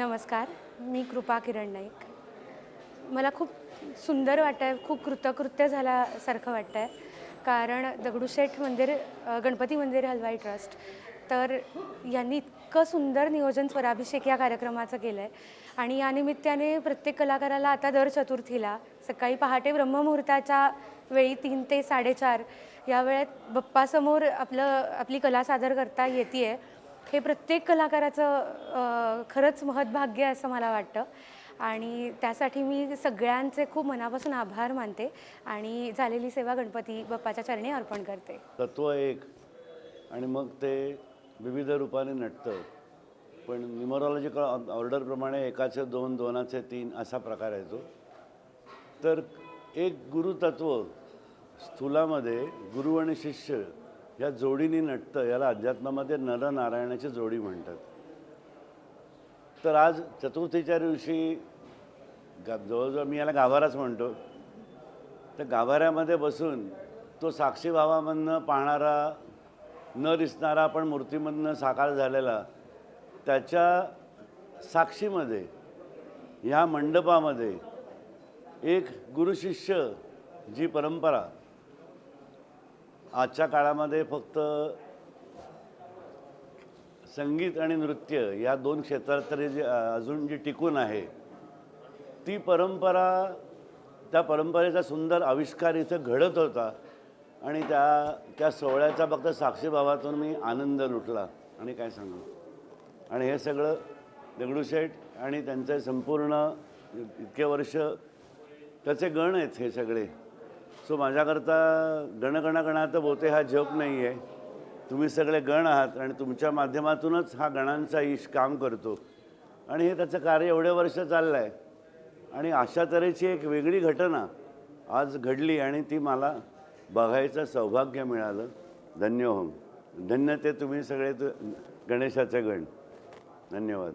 नमस्कार मी कृपा किरण नाईक. मला खूप सुंदर वाटतं आहे खूप कृतकृत्य झाल्यासारखं वाटतं आहे कारण दगडूशेठ मंदिर गणपती मंदिर हलवाई ट्रस्ट तर यांनी इतकं सुंदर नियोजन स्वराभिषेक या कार्यक्रमाचं केलं आहे आणि या निमित्ताने प्रत्येक कलाकाराला आता दर चतुर्थीला सकाळी पहाटे ब्रह्ममुहूर्ताच्या वेळी तीन ते साडेचार या वेळेत बप्पासमोर आपलं आपली कला सादर करता येते आहे हे प्रत्येक कलाकाराचं खरंच महत्भाग्य आहे असं मला वाटतं. आणि त्यासाठी मी सगळ्यांचे खूप मनापासून आभार मानते आणि झालेली सेवा गणपती बाप्पाच्या चरणी अर्पण करते. तत्व एक. आणि मग ते विविध रूपाने नटतं. पण न्युमरॉलॉजिकल ऑर्डरप्रमाणे एकाचे दोन दोनाचे तीन असा प्रकार आहे तो. तर एक गुरुतत्व स्थूलामध्ये गुरु आणि शिष्य या जोडीने नटतं याला अध्यात्मामध्ये नरनारायणाची जोडी म्हणतात. तर आज चतुर्थीच्या दिवशी गा जवळजवळ मी याला गाभाराच म्हणतो. तर गाभाऱ्यामध्ये बसून तो साक्षी भावामधनं पाहणारा न दिसणारा पण मूर्तीमधनं साकार झालेला त्याच्या साक्षीमध्ये ह्या मंडपामध्ये एक गुरुशिष्य जी परंपरा आजच्या काळामध्ये फक्त संगीत आणि नृत्य या दोन क्षेत्रात तरी जी अजून जी टिकून आहे ती परंपरा त्या परंपरेचा सुंदर आविष्कार इथं घडत होता आणि त्या त्या सोहळ्याचा फक्त साक्षीभावातून मी आनंद लुटला. आणि काय सांगू? आणि हे सगळं दगडूशेठ आणि त्यांचे संपूर्ण इतके वर्ष त्याचे गण आहेत हे सगळे. सो माझ्याकरता गणगणगणात बोते हा जप नाही आहे तुम्ही सगळे गण आहात आणि तुमच्या माध्यमातूनच हा गणांचा ईश काम करतो. आणि हे त्याचं कार्य एवढे वर्ष चाललं आहे आणि अशा तऱ्हेची एक वेगळी घटना आज घडली आणि ती मला बघायचं सौभाग्य मिळालं. धन्य होम धन्य ते तुम्ही सगळे तु- गणेशाचे गण. धन्यवाद.